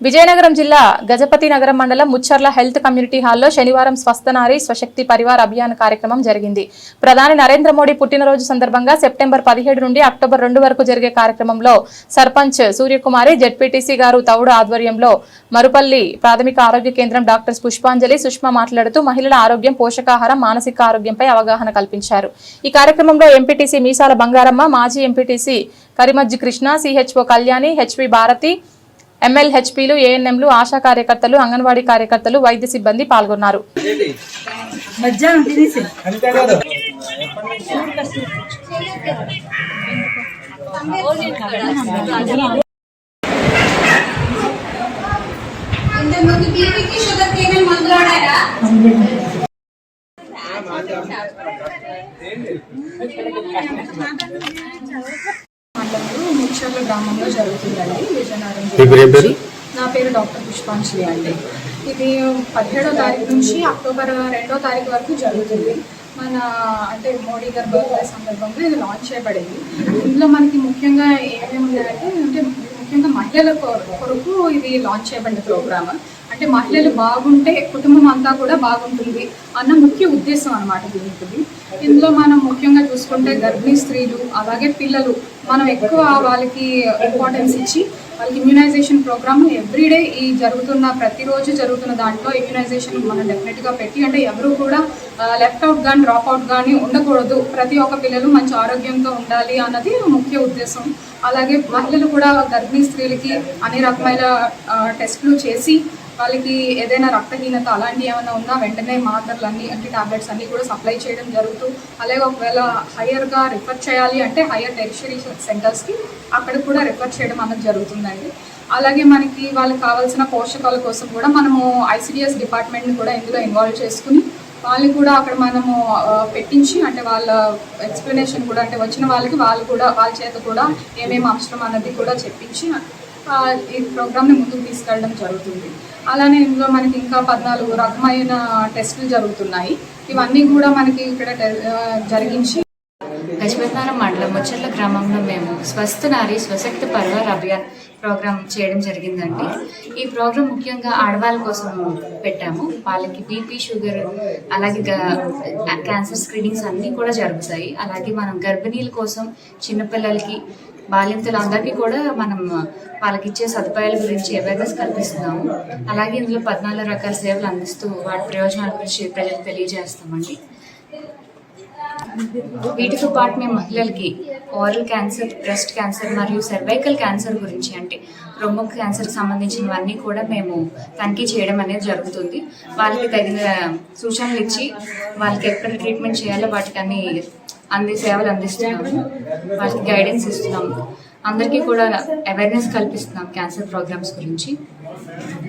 విజయనగరం జిల్లా గజపతి నగరం మండలం ముచ్చర్ల హెల్త్ కమ్యూనిటీ హాల్లో శనివారం స్వస్థనారి స్వశక్తి పరివార్ అభియాన్ కార్యక్రమం జరిగింది. ప్రధాని నరేంద్ర మోడీ పుట్టినరోజు సందర్భంగా సెప్టెంబర్ పదిహేడు నుండి అక్టోబర్ రెండు వరకు జరిగే కార్యక్రమంలో సర్పంచ్ సూర్యకుమారి జెడ్పీటీసీ గారు తౌడు ఆధ్వర్యంలో మరుపల్లి ప్రాథమిక ఆరోగ్య కేంద్రం డాక్టర్ పుష్పాంజలి సుష్మా మాట్లాడుతూ మహిళల ఆరోగ్యం పోషకాహారం మానసిక ఆరోగ్యంపై అవగాహన కల్పించారు. ఈ కార్యక్రమంలో ఎంపీటీసీ మీసాల బంగారమ్మ మాజీ MPTC Karimajji Krishna CHO Kalyani HV Bharathi ఎమ్మెల్హెచ్పీలు ఏఎన్ఎంలు ఆశా కార్యకర్తలు అంగన్వాడీ కార్యకర్తలు వైద్య సిబ్బంది పాల్గొన్నారు. గ్రామంలో జరుగుతుందండి. విజయనగరం. నా పేరు డాక్టర్ పుష్పాంజలి అండి. ఇది పదిహేడో తారీఖు నుంచి అక్టోబర్ రెండో తారీఖు వరకు జరుగుతుంది. మన అంటే మోడీ గారి బర్త్డే సందర్భంగా ఇది లాంచ్ చేయబడింది. ఇందులో మనకి ముఖ్యంగా ఏమేమి ఉన్నాయంటే అంటే ముఖ్యంగా మహిళల కొర- కొరకు ఇది లాంచ్ చేయబడిన ప్రోగ్రామ్ అంటే మహిళలు బాగుంటే కుటుంబం అంతా కూడా బాగుంటుంది అన్న ముఖ్య ఉద్దేశం అనమాట దీనికి. ఇందులో మనం ముఖ్యంగా చూసుకుంటే గర్భిణీ స్త్రీలు అలాగే పిల్లలు మనం ఎక్కువ వాళ్ళకి ఇంపార్టెన్స్ ఇచ్చి వాళ్ళకి ఇమ్యునైజేషన్ ప్రోగ్రామ్ ఎవ్రీడే ఈ జరుగుతున్న ప్రతిరోజు జరుగుతున్న దాంట్లో ఇమ్యునైజేషన్ మనం డెఫినెట్గా పెట్టి అంటే ఎవరు కూడా లెఫ్ట్ అవుట్ కానీ డ్రాప్ అవుట్ కానీ ఉండకూడదు. ప్రతి ఒక్క పిల్లలు మంచి ఆరోగ్యంతో ఉండాలి అన్నది ముఖ్య ఉద్దేశం. అలాగే మహిళలు కూడా గర్భిణీ స్త్రీలకి అన్ని రకమైన టెస్టులు చేసి వాళ్ళకి ఏదైనా రక్తహీనత అలాంటివి ఏమైనా ఉన్నా వెంటనే మాత్రలు అన్ని అంటే టాబ్లెట్స్ అన్నీ కూడా సప్లై చేయడం జరుగుతూ అలాగే ఒకవేళ హయ్యర్గా రిఫర్ చేయాలి అంటే హయ్యర్ టెరిషరీ సెంటర్స్కి అక్కడ కూడా రిఫర్ చేయడం అన్నది జరుగుతుందండి. అలాగే మనకి వాళ్ళకి కావాల్సిన పోషకాల కోసం కూడా మనము ఐసిడిఎస్ డిపార్ట్మెంట్ని కూడా ఇందులో ఇన్వాల్వ్ చేసుకుని వాళ్ళని కూడా అక్కడ మనము పెట్టించి అంటే వాళ్ళ ఎక్స్ప్లెనేషన్ కూడా అంటే వచ్చిన వాళ్ళకి వాళ్ళు కూడా వాళ్ళ చేత కూడా ఏమేమి అవసరం అన్నది కూడా చెప్పించి ఈ ప్రోగ్రామ్ని ముందుకు తీసుకెళ్ళడం జరుగుతుంది. అలానే ఇందులో మనకి ఇంకా పద్నాలుగు రకమైన టెస్టులు జరుగుతున్నాయి. ఇవన్నీ కూడా మనకి ఇక్కడ జరిగించి గజపతినారం మండలం ముచ్చర్ల గ్రామంలో మేము స్వస్థ నారి స్వశక్తి పర్వార్ అభియాన్ ప్రోగ్రామ్ చేయడం జరిగిందండి. ఈ ప్రోగ్రామ్ ముఖ్యంగా ఆడవాళ్ళ కోసం పెట్టాము. వాళ్ళకి బీపీ షుగర్ అలాగే క్యాన్సర్ స్క్రీనింగ్స్ అన్నీ కూడా జరుగుతాయి. అలాగే మనం గర్భిణీల కోసం చిన్నపిల్లలకి బాలింతలందరికీ కూడా మనం వాళ్ళకి ఇచ్చే సదుపాయాల గురించి అవేర్నెస్ కల్పిస్తున్నాము. అలాగే ఇందులో పద్నాలుగు రకాల సేవలు అందిస్తూ వాటి ప్రయోజనాల గురించి ప్రజలకు తెలియజేస్తామండి. వీటితో పాటు మేము మహిళలకి ఓరల్ క్యాన్సర్ బ్రెస్ట్ క్యాన్సర్ మరియు సర్వైకల్ క్యాన్సర్ గురించి అంటే రొమ్ము క్యాన్సర్ సంబంధించినవన్నీ కూడా మేము తనిఖీ చేయడం అనేది జరుగుతుంది. వాళ్ళకి తగిన సూచనలు ఇచ్చి వాళ్ళకి ఎక్కడ ట్రీట్మెంట్ చేయాలో వాటికన్నీ అంది సేవలు అందిస్తున్నాము. వాళ్ళకి గైడెన్స్ ఇస్తున్నాము. అందరికీ కూడా అవేర్నెస్ కల్పిస్తున్నాం క్యాన్సర్ ప్రోగ్రామ్స్ గురించి.